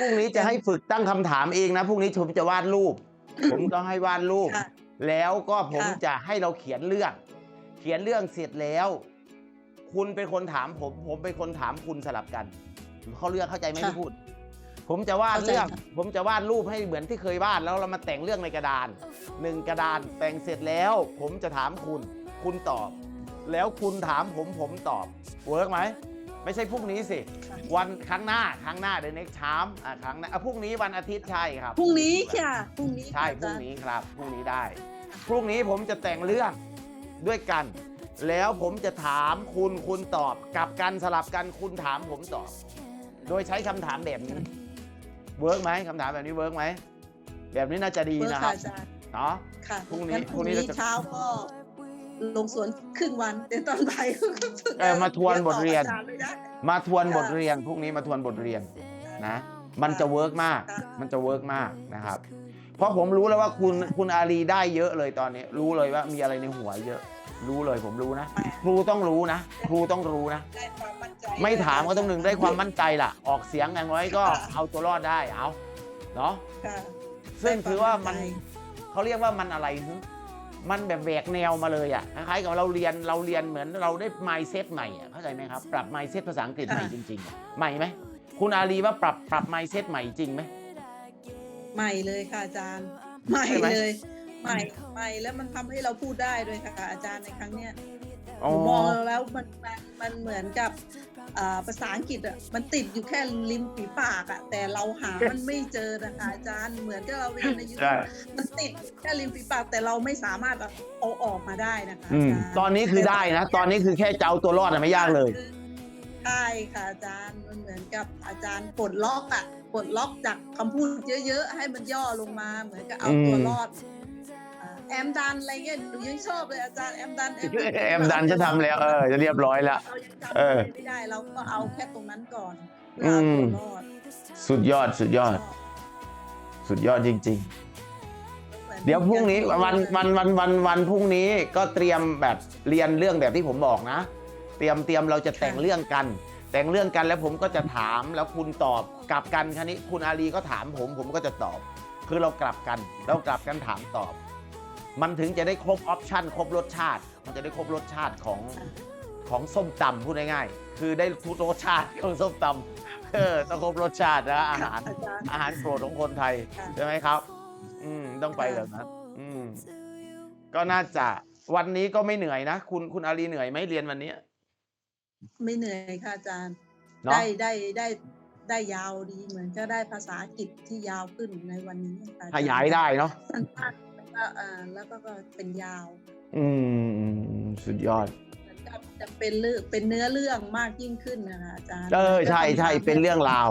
พรุ่งนี้จะให้ฝึกตั้งคำถามเองนะพรุ่งนี้ผมจะวาดรูป ผมต้องให้วาดรูป ค่ะแล้วก็ผมค่ะ จะให้เราเขียนเรื่อง เขียนเรื่องเสร็จแล้ว คุณเป็นคนถามผม ผมเป็นคนถามคุณสลับกันเขาเรื่องเข้าใจไหมที่พูด ผมจะวาดเรื่อง ผมจะวาดรูปให้เหมือนที่เคยวาดแล้วเรามาแต่งเรื่องในกระดานหนึ่งกระดานแต่งเสร็จแล้ว ผมจะถามคุณ คุณตอบ แล้วคุณถามผมผมตอบเวิร์กไหม ไม่ใช่พรุ่งนี้สิค่ะวันครั้งหน้าครั้งหน้าเดี๋ยว next time อะครั้งหน้าอะพรุ่งนี้วันอาทิตย์ใช่ครับ พรุ่งนี้ค่ะพรุ่งนี้ใช่ค่ะพรุ่งอาจารย์นี้ครับพรุ่งนี้ได้ พรุ่งนี้ผมจะแต่งเรื่องด้วยกัน แล้วผมจะถามคุณคุณตอบกลับกันสลับกันคุณถามผมตอบ โดยใช้คำถามแบบนี้เวิร์กไหมคำถามแบบนี้เวิร์กไหมแบบนี้น่าจะดีเมื่อนะคค่ะรับอาจารย์เนาะ ค่ะพรุ่งนี้งั้พรุ่งนี้เราจะ เช้าก็ ลงสวนครึ่งวันแต่ตอนบ่ายก็ฝึกเออมาทวนบทเรียนอาจารย์ไม่ได้มาทวนค่ะบทเรียนพรุ่งนี้มาทวนบทเรียนนะ มันจะเวิร์กมากค่ะมันจะเวิร์กมากนะครับ เพราะผมรู้แล้วว่าคุณคุณอารีได้เยอะเลยตอนนี้ รู้เลยว่ามีอะไรในหัวเยอะ รู้เลยผมรู้นะ ครูต้องรู้นะ ครูต้องรู้นะ ได้ความมั่นใจไม่ถามก็ต้องหนึ่งได้ความมั่นใจล่ะ ออกเสียงกันไว้ก็ค่ะเอาตัวรอดได้เอาเนาะค่ะซึ่งถือว่ามันได้เขาเรียกว่ามันอะไรฮึ มันแบบแหวกแนวมาเลยอะคล้ายๆกับเราเรียนเราเรียนเหมือนเราได้ mindset ใหม่อะเข้าใจไหมครับปรับ mindset ภาษาอังกฤษใหม่จริงๆอะใหม่ไหมคุณอารีว่าปรับปรับ mindset ใหม่จริงไหม ใหม่เลยค่ะอาจารย์ ใหม่ใช่ไหม เลย ใหม่ใหม่แล้วมันทำให้เราพูดได้ด้วยค่ะอาจารย์ในครั้งเนี้ย อ๋อผมมองแล้วมันมันมันเหมือนกับอ่าภาษาอังกฤษอะมันติดอยู่แค่ริมฝีปากอะแต่เราหามันไม่เจอนะคะอาจารย์เหมือนที่เราเรียนในยูใช่มันติดแค่ริมฝีปากแต่เราไม่สามารถเอาออกมาได้นะคะอือามจารย์ตอนนี้คือได้นะ ตอนนี้คือแค่จะเอาตัวรอดอะไม่ยากเลยใช่ค่ะอาจารย์มันเหมือนกับอาจารย์ปลดล็อกอะปลดล็อกจากคำพูดเยอะๆให้มันย่อลงมาเหมือนกับเอาตัวรอดอ่า แอมดันอะไรเงี้ยหนูยังชอบเลยอาจารย์แอมดันแอมดันจะทำแล้วเออจะเรียบร้อยแล้วเรายังจำเออไม่ได้เราก็เอาแค่ตรงนั้นก่อนอืเพื่อเอามตัวรอดสุดยอดสุดยอด สุดยอดจริง ๆ เดี๋ยวพรุ่งนี้วันวันวันวันวันพรุ่งนี้ก็เตรียมแบบเรียนเรื่องแบบที่ผมบอกนะ เตรียมเตรียมเราจะแต่งเรื่องกัน แต่งเรื่องกันแล้วผมก็จะถามแล้วคุณตอบกลับกันคันนี้ คุณอารีก็ถามผมผมก็จะตอบ คือเรากลับกัน เรากลับกันถามตอบ มันถึงจะได้ครบออปชันครบรสชาติ มันจะได้ครบรสชาติของของส้มตำพูดง่ายๆคือได้ทุกรสชาติของส้มตำเออต้องครบรสชาตินะอาหารอาจารย์อาหารโปรดของคนไทยค่ะใช่ไหมครับ อืมต้องไปแบบนั้นอืมก็น่าจะวันนี้ก็ไม่เหนื่อยนะคุณคุณอารีเหนื่อยไหมเรียนวันนี้ไม่เหนื่อยค่ะอาจารย์เนาะได้ได้ได้ได้ยาวดีเหมือนก็ได้ภาษาอังกฤษที่ยาวขึ้นในวันนี้ค่ะอจรขยายได้เนาะสั้นๆ แล้วก็อ่าแล้วก็ก็เป็นยาว อืมสุดยอดเหมือนกับจะเป็นเรื่องเป็นเนื้อเรื่องมากยิ่งขึ้นนะคะอาจารย์เออใช่ใช่ก็ต้องเป็นเรื่องราว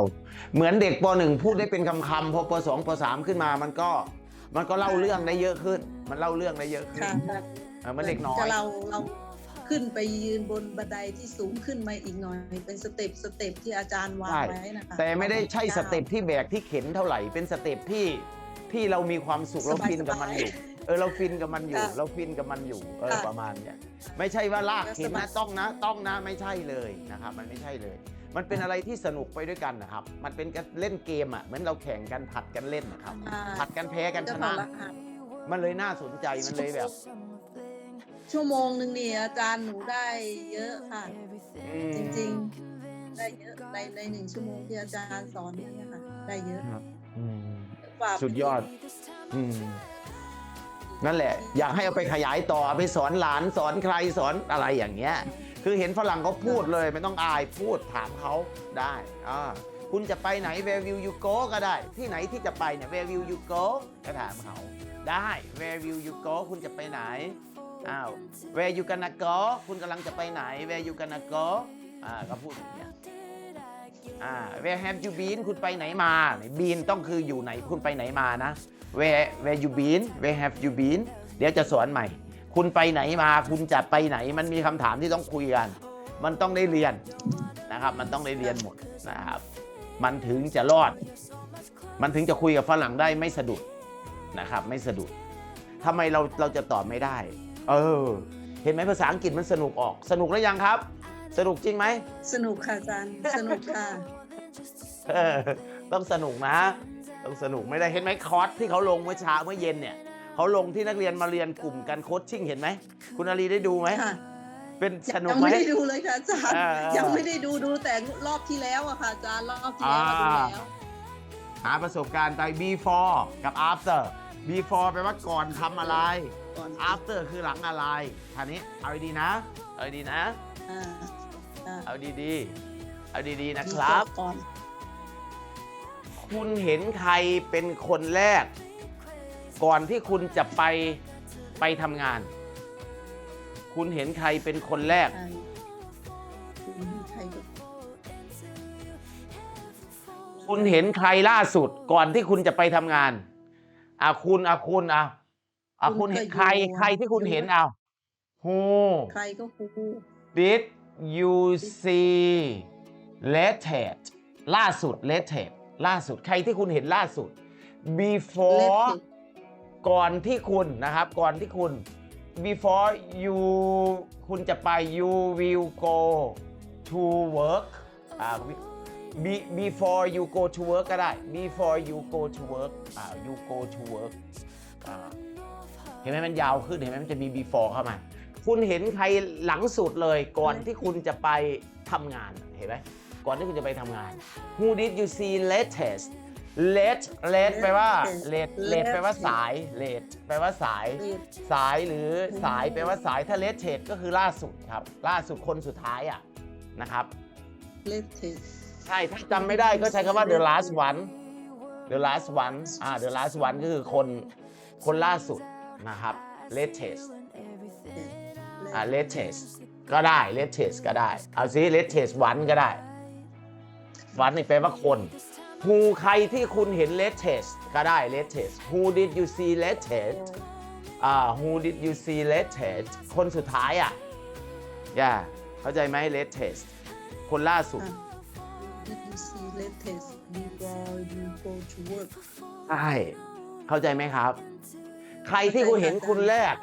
เหมือนเด็กปหนึ่งพูดได้เป็นคำคำๆพอปสองปสามขึ้นมามันก็มันก็เล่าเรื่องได้เยอะขึ้น มันเล่าเรื่องได้เยอะขึ้นค่ะค่ะเออมันเด็กน้อจะยเราเราขึ้นไปยืนบนบันไดที่สูงขึ้นมาอีกหน่อย เป็นสเต็ปสเต็ปที่อาจารย์วางใช่ไว้นะคะแต่ไม่ได้ใช่สเต็ปที่แบกที่เข็นเท่าไหร่เป็นสเต็ปที่ ที่เรามีความสุขเราฟินกับมันอยู่เออเราฟินกับมันอยู่ เราฟินกับมันอยู่เออประมาณเนี้ยไม่ใช่ว่าลากเข็นนะต้องนะต้องนะไม่ใช่เลยนะครับ มันไม่ใช่เลย มันเป็นอะไรที่สนุกไปด้วยกันนะครับ มันเป็นการเล่นเกมอะเหมือนเราแข่งกันผัดกันเล่นนะครับอ่าผัดกันแพ้กันชจะถนะอดรหัสมันเลยน่าสนใจมันเลยแบบ ชั่วโมงหนึ่งนี่อาจารย์หนูได้เยอะค่ะอืมจริง ๆ ได้เยอะในในหนึ่งชั่วโมงที่อาจารย์สอนเนี่ยค่ะ ได้เยอะครับ อืมกว่าสุดยอดอืมนั่นแหละ อยากให้เอาไปขยายต่อเอาไปสอนหลานสอนใครสอนอะไรอย่างเงี้ย คือเห็นฝรั่งเขาพูดเลย ไม่ต้องอายพูดถามเขาได้อ่าคุณจะไปไหน where will you go ก็ได้ ที่ไหนที่จะไปเนี่ย where will you go ก็ถามเขาได้ where will you go คุณจะไปไหนอ้าว where you gonna go คุณกำลังจะไปไหน where you gonna go อ่าก็พูดอย่างเงี้ย อ่า where have you been คุณไปไหนมา been ต้องคืออยู่ไหนคุณไปไหนมานะ where where you been where have you been เดี๋ยวจะสอนใหม่ คุณไปไหนมา คุณจะไปไหน มันมีคำถามที่ต้องคุยกัน มันต้องได้เรียนนะครับ มันต้องได้เรียนหมดนะครับ มันถึงจะรอด มันถึงจะคุยกับฝรั่งได้ไม่สะดุดนะครับ ไม่สะดุดทำไมเราเราจะตอบไม่ได้ เออ เห็นไหมภาษาอังกฤษมันสนุกออก สนุกแล้วยังครับ สนุกจริงไหม สนุกค่ะอาจารย์ สนุกค่ะ เออต้องสนุกนะ ต้องสนุกไม่ได้เห็นไหมคอร์สที่เขาลงเมื่อเช้าเมื่อเย็นเนี่ยเขาลงที่นักเรียนมาเรียนกลุ่มกันโคชชิ่งเห็นไหม คุณอารีได้ดูไหม ค่ะ เป็นสนุกยังไหม ไม่ได้ดูเลยค่ะอาจารย์เออยังไม่ได้ดูดูแต่รอบที่แล้วอะค่ะอาจารย์รอบที่แล้วมาดูแล้ว หาประสบการณ์ไป before กับ after before แปลว่าก่อนทำอะไร ก่อน after คือหลังอะไรท่านี้เอาดีๆนะ เอาดีๆนะ อ่าอ่า เอาดีๆ เอาดีๆนะครับ ก่อนคุณเห็นใครเป็นคนแรก ก่อนที่คุณจะไปไปทำงาน คุณเห็นใครเป็นคนแรก ใครอืมใครก็คุณเห็นใครล่าสุดก่อนที่คุณจะไปทำงานอะคุณอะคุณอะอะคุณเห็นใครใครที่คุณเห็นเอา Who ใครก็ครู did you see latest ล่าสุด latest ล่าสุดใครที่คุณเห็นล่าสุดเล็บ before ก่อนที่คุณนะครับ ก่อนที่คุณ before you คุณจะไป you will go to work อ่า be- before you go to work ก็ได้ before you go to work อ่า you go to work อ่าเห็นไหมมันยาวขึ้น เห็นไหมมันจะมี before เข้ามา คุณเห็นใครหลังสุดเลย ก่อนที่คุณจะไปทำงานเห็นไหมก่อนที่คุณจะไปทำงาน Who did you see latest late late แปลว่า late late แปลว่าสาย late แปลว่าสายเล็บสายหรือสายแปลว่าสายถ้า latest ก็คือล่าสุดครับ ล่าสุดคนสุดท้ายอะนะครับเล็บเทสใช่ ถ้าจำไม่ได้ก็ใช้คำว่า the last one the last one อ่า the last one ก็คือคนคนล่าสุดนะครับ latest อ่า latest ก็ได้ latest ก็ได้ เอาซิ latest one ก็ได้ one นี่แปลว่าคน who ใครที่คุณเห็น latest ก็ได้ latest who did you see latest อ่า who did you see latest คนสุดท้ายอะย่าเข้าใจไหม latest คนล่าสุดอะ Did you see latest before you go to work ใช่ เข้าใจไหมครับ ใครที่คุณเห็นคุณแรก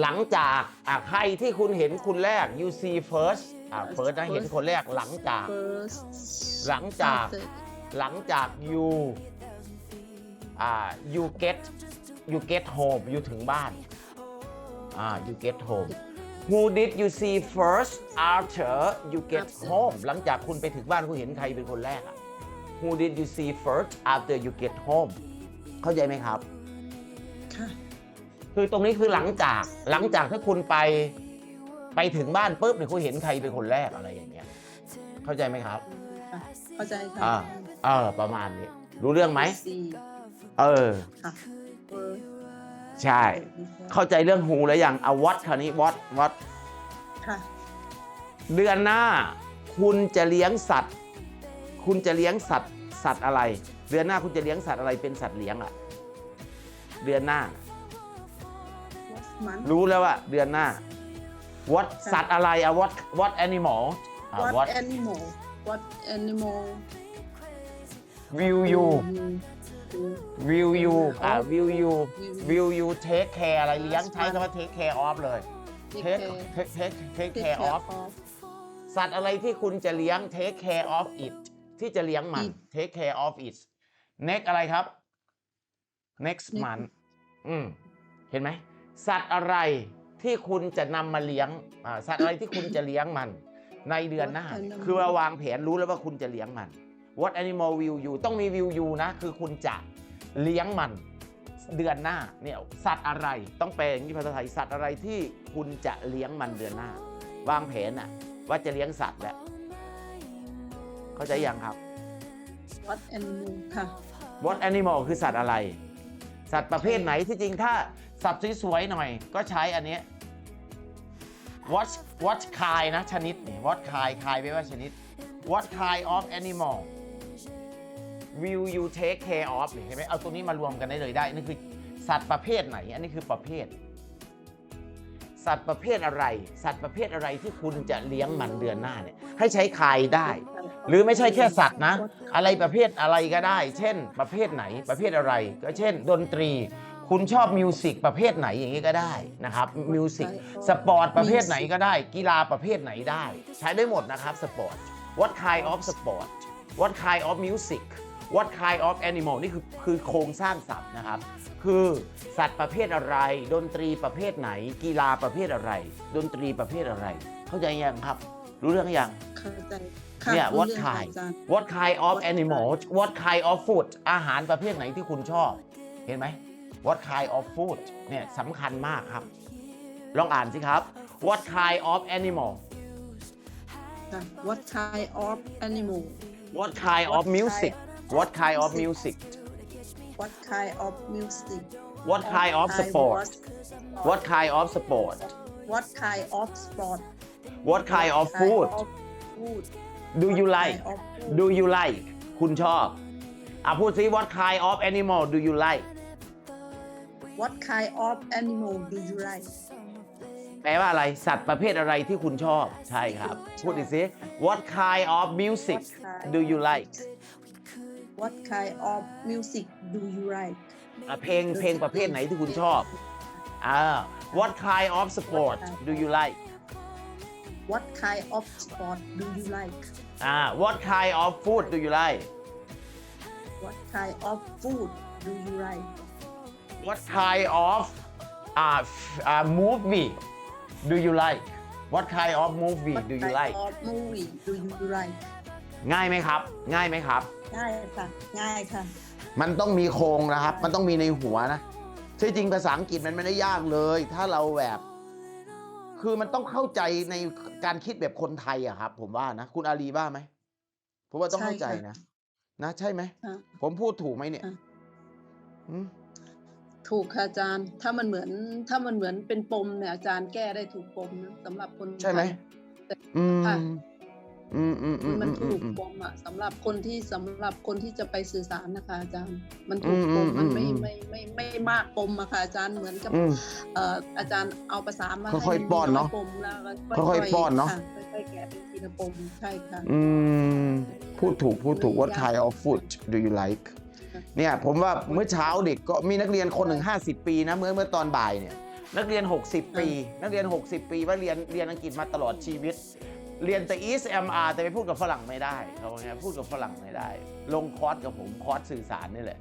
หลังจากอะใครที่คุณเห็นคุณแรก you see first อะ first นะเห็นคนแรกหลังจาก first หลังจาก after หลังจาก you อ่า you get you get home you ถึงบ้าน อ่า you get home who did you see first after you get After. home หลังจากคุณไปถึงบ้านคุณเห็นใครเป็นคนแรกอะ who did you see first after you get home เข้าใจไหมครับค่ะ คือตรงนี้คือหลังจากหลังจากถ้าคุณไปไปถึงบ้านปุ๊บเนี่ยคุณเห็นใครเป็นคนแรกอะไรอย่างเงี้ย เข้าใจไหมครับค่ะเข้าใจค่ะอ่าเออประมาณนี้ รู้เรื่องไหม see เออ ค่ะ first ใช่ before เข้าใจเรื่องหูแล้วยังเอาวัดคราวนี้วัดวัด ค่ะ เดือนหน้า คุณจะเลี้ยงสัตว์ คุณจะเลี้ยงสัตว์สัตว์อะไร เดือนหน้าคุณจะเลี้ยงสัตว์อะไรเป็นสัตว์เลี้ยงอะเดือนหน้า what month รู้แล้วว่าเดือนหน้า what สัตว์อะไรอะ what what animal อะ what what animal what animal will you you will you อ่า will you Will will you take care อะไรเลี้ยงใช้คำว่า take care of เลย take take care take take take take care care of of สัตว์อะไรที่คุณจะเลี้ยง take care of it ที่จะเลี้ยงมัน It take care of it next อะไรครับ next Next month อืม เห็นไหม สัตว์อะไรที่คุณจะนำมาเลี้ยงอ่าสัตว์อะไรที่คุณจะเลี้ยงมัน ในเดือนหน้า What animal คือเราวางแผนรู้แล้วว่าคุณจะเลี้ยงมัน what animal will you ต้องมี will you นะ คือคุณจะเลี้ยงมัน เดือนหน้าเนี่ยสัตว์อะไรต้องแปลอย่างนี้ภาษาไทยสัตว์อะไรที่คุณจะเลี้ยงมันเดือนหน้า วางแผนน่ะว่าจะเลี้ยงสัตว์แหละเข้าใจยังครับ what animal ค่ะ what animal คือสัตว์อะไร สัตว์ประเภทไหนที่จริงถ้า สัตว์สวยๆหน่อยก็ใช้อันนี้ what what kind นะชนิดนี่ what kind kind แปลว่าชนิด what kind of animal will you take care of เห็นไหมเอาตัวนี้มารวมกันได้เลยได้นี่คือสัตว์ประเภทไหน อันนี้คือประเภท สัตว์ประเภทอะไร สัตว์ประเภทอะไรที่คุณจะเลี้ยงมันเดือนหน้าเนี่ยให้ใช้คายได้ หรือไม่ใช่แค่สัตว์นะ อะไรประเภทอะไรก็ได้ เช่น ประเภทไหน ประเภทอะไร ก็เช่น ดนตรี คุณชอบมิวสิกประเภทไหนอย่างนี้ก็ได้นะครับมิวสิกสปอร์ตประเภทไหนก็ได้ กีฬาประเภทไหนได้ ใช้ได้หมดนะครับสปอร์ต what kind of sport what kind of music what kind of animal นี่คือคือโครงสร้างศัพท์นะครับ คือสัตว์ประเภทอะไร ดนตรีประเภทไหน กีฬาประเภทอะไร ดนตรีประเภทอะไร เข้าใจยังครับ รู้เรื่องยังเข้าใจค่ะเนี่ยรู้ what เรื่องค่ะ kind อาจารย์ what kind of What animal what kind of food อาหารประเภทไหนที่คุณชอบ เห็นไหม what kind of food เนี่ยสำคัญมากครับ ลองอ่านสิครับ what kind of animal ค่ะ What kind of animal what kind of What music what kind of music What kind of music what kind of I sport was- what kind of sport What kind of sport what kind of What food kind of food do you What like kind of food? do you like คุณชอบอะพูดสิ what kind of animal do you like What kind of animal do you like แปลว่าอะไร สัตว์ประเภทอะไรที่คุณชอบ ใช่ครับ พูดอีกสิ what kind of music What kind do you like What kind of music do you like อะเพลงเพลงประเภทไหนที่คุณชอบอ่า what kind of sport do you like What kind of sport do you like อ่า what kind of food do you like What kind of food do you like what kind of อ่า f- อ่า movie do you like what kind of movie What do you kind like of movie do you like ง่ายไหมครับ ง่ายไหมครับ ง่ายค่ะ ง่ายค่ะ มันต้องมีโครงนะครับ มันต้องมีในหัวนะที่จริงภาษาอังกฤษมันไม่ได้ยากเลย ถ้าเราแบบ คือมันต้องเข้าใจในการคิดแบบคนไทยอะครับ ผมว่านะ คุณอาลีบ้าไหมผมว่าต้องเข้าใจใช่ค่ะนะ นะ ใช่ไหมค่ะผมพูดถูกไหมเนี่ยค่ะอืม ถูกค่ะอาจารย์ ถ้ามันเหมือนถ้ามันเหมือนเป็นปมเนี่ยอาจารย์แก้ได้ถูกปมนะสำหรับคนใช่ไหมทยอืมค่ะอืมอืมอืมมันอืถูมกอืมปมอะสำหรับคนที่สำหรับคนที่จะไปสื่อสารนะคะอาจารย์ มันถูกอืปมมอืมมันไม่อืมไม่ไม่ไม่ไม่มากปมอะค่ะอาจารย์เหมือนกับอืมเอ่ออาจารย์เอาภาษามาค่อยๆให้มัป้อนเนอะยปมแล้วก็ค่อยๆป้อนเนอะค่ค่อยๆแกะเป็นทีละปมใช่ค่ะอืมพูดถูกพูดถูก what ไม่ยาก kind of food do you like ค่ะ เนี่ยผมว่าเมื่อเช้าเด็กก็มีนักเรียนคนหนึ่ง50 ปีนะเมื่อเมื่อตอนบ่ายเนี่ยนักเรียน 60 ปี นักเรียน 60 ปีว่าเรียนเรียนอังกฤษมาตลอดชีวิต เรียนแต่ East MR แต่ไปพูดกับฝรั่งไม่ได้เขาว่าไงพูดกับฝรั่งไม่ได้ ลงคอร์สกับผมคอร์สสื่อสารนี่แหละ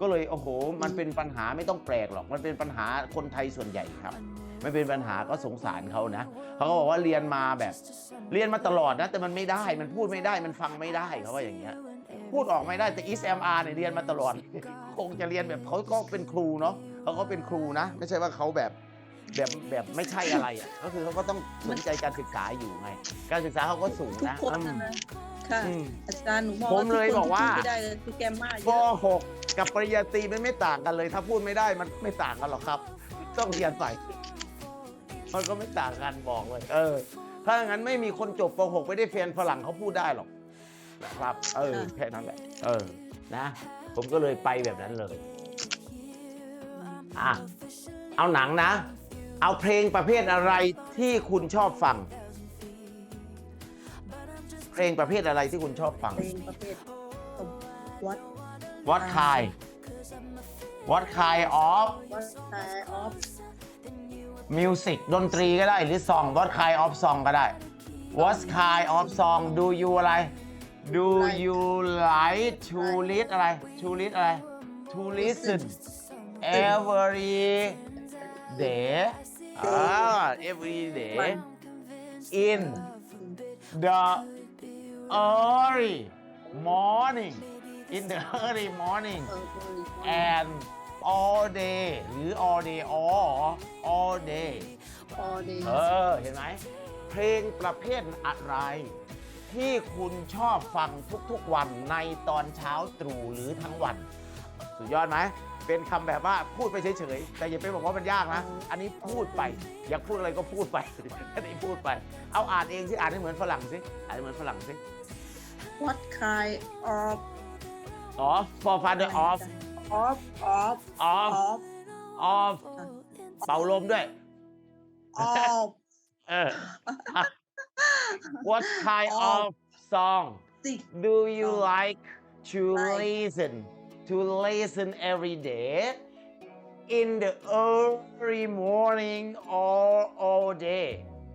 ก็เลยโอ้โห มันเป็นปัญหาไม่ต้องแปลกหรอก มันเป็นปัญหาคนไทยส่วนใหญ่ครับไม่เป็นปัญหาก็สงสารเขานะเขาก็บอกว่าเรียนมาแบบ เรียนมาตลอดนะ แต่มันไม่ได้มันพูดไม่ได้มันฟังไม่ได้เขาว่าอย่างเงี้ย พูดออกไม่ได้แต่ East MR เนี่ยเรียนมาตลอด คงจะเรียนแบบเขาก็เป็นครูเนาะเขาก็เป็นครูนะ ไม่ใช่ว่าเขาแบบแบบแบบไม่ใช่อะไรอะก็คือเขาก็ต้องสนใจการศึกษาอยู่ไง การศึกษาเขาก็สูงทุกนะคนอืม นะนะค่ะอืมอาจารย์หนูมองผมว่าทุกเลยคนบอกว่าที่พูดไม่ได้เลยคือแกมมาเยป อะ .6 กับปริญญาตรีมันไม่ต่างกันเลย ถ้าพูดไม่ได้มันไม่ต่างกันหรอกครับ ต้องเรียนใส่มันก็ไม่ต่างกันบอกเลย เออ ถ้าอย่างนั้นไม่มีคนจบป .6 ไม่ได้เฟียนฝรั่งเขาพูดได้หรอก นะครับ เออ แค่นั้นแหละ เออ นะ ผมก็เลยไปแบบนั้นเลย อะ เอาหนังนะ เอาเพลงประเภทอะไรที่คุณชอบฟัง เพลงประเภทอะไรที่คุณชอบฟัง เพลงประเภทวัด What kind What kind of วัดคายออฟ music ดนตรีก็ได้หรือ song What kind of song ก็ได้ What kind of song do you อะไร Do Like you like to Like read อะไร to read อะไร to listen every day อ่า every day วัน in the early morning in the early morning เออเออ and all day หรือ all day all all day ออเดย์เออ เห็นไหม เพลงประเภทอะไร ที่คุณชอบฟังทุกๆวันในตอนเช้าตรู่หรือทั้งวัน สุดยอดไหม เป็นคำแบบว่าพูดไปเฉยๆ แต่อย่าไปบอกว่ามันยากนะ อันนี้พูดไป อยากพูดอะไรก็พูดไป อันนี้พูดไป เอาอ่านเองสิ อ่านให้เหมือนฝรั่งสิ อ่านให้เหมือนฝรั่งสิวัดคายออฟอ๋อ for father of ออฟออฟอ of อฟ of เป่าลมด้วยออฟเออ What kind Of of song สิ do you Song. like to Like. listen to listen every day in the early morning or all day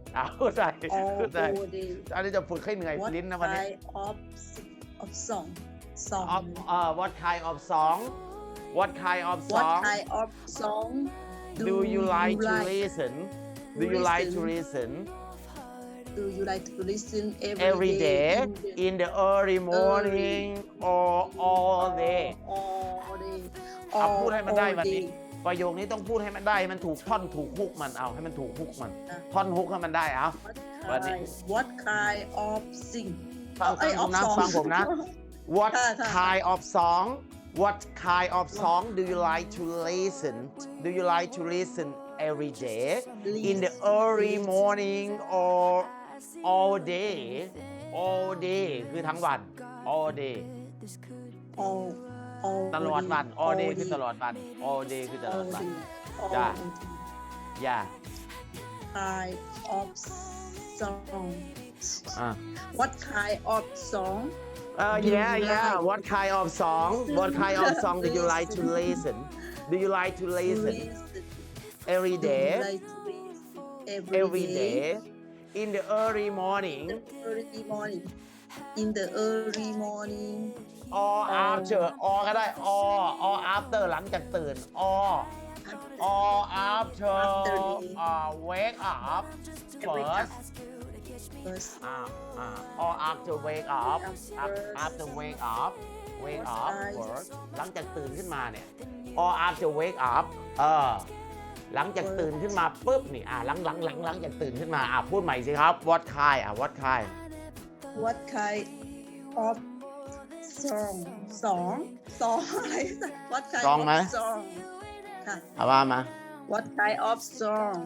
เอาเข้าใจ ออ เข้าใจ โอเดย์ อันนี้จะฝึกให้เหนื่อย วัด ลิ้นนะวันนี้ คายออฟ of song song of uh, what kind of song what kind of what song kind of song do you like to listen do you like to listen do you like to listen every, every day in the- in the early morning or all day all day เอาพูดให้มันได้ all วันนี้ day ประโยคนี้ต้องพูดให้มันได้ให้มันถูกท่อนถูกฮุกมันเอาให้มันถูกฮุกมันอะท่อนฮุกให้มันได้เอา what วันนี้ kind what kind of sing ฟังเอ้ยฟังผมนะ of song ฟังผมนะ What ค่ะค่ะ kind of song What kind of song do you like to listen Do you like to listen every day in the early morning or all day all day คือทั้งวัน all day all all ตลอดวัน day all day all คือ day ตลอดวัน all day คือตลอ all ดวัน day all จ้ะ day yeah kind of song อะ what kind of song Uh, Do yeah, you yeah. like- What kind of song? What kind of song do you like to listen? Do you like to listen every Do you day? like to listen Every day in the early morning early morning in the early morning or Oh. after or ก็ได้ or or after หลังจากตื่น or or after After uh, wake up Every first first อ่าอ่า or after wake up After- after wake up wake What up time? first หลังจากตื่นขึ้นมาเนี่ย or after wake up เออ หลังจาก What? ตื่นขึ้นมาปุ๊บนี่อ่าหลังหลังหลังหลังจากตื่นขึ้นมาอะพูดใหม่สิครับ what kind อะ what kind what kind of song สอง สองอะไร what kind สองไหม of song ค่ะ เอาว่ามา What kind of song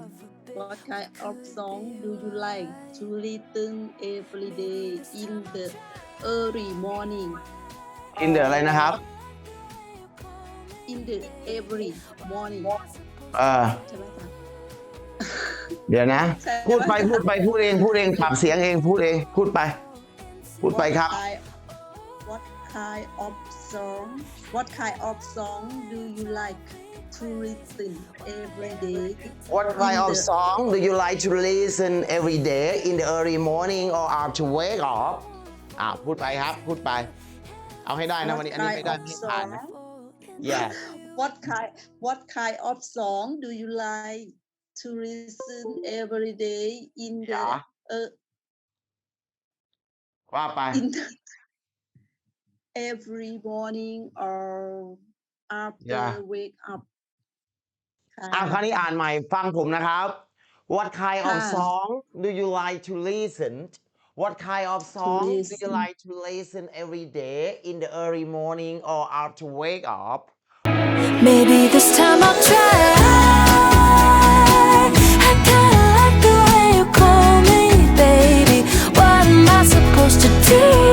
What kind of song do you like to listen every day in the early morning in the อะไรนะครับ in the every morning เออ ใช่ไหมคะเดี๋ยวนะ ใช่ไหมพูดไปพูดไปพูดเองพูดเองปรับเสียงเองพูดเองพูดไป พูดไปครับ What kind- What kind of song What kind of song do you like to listen every day What kind in of the- song do you like to listen every day in the early morning or after wake up อ่าพูดไปครับ พูดไป เอาให้ได้นะ What วันนี้ อันนี้ kind ไม่ได้ of ไม่ผ่านนะ song yeah What kind What kind of song do you like to listen every day in the จ๋า uh, ว่าไป in the every morning or after Yeah. wake up ค่ะ อ่ะคราวนี้อ่านใหม่ฟังผมนะครับ What kind of ค่ะ song do you like to listen What kind of song do you listen. like to listen every day in the early morning or after wake up Maybe this time I'll try. supposed to do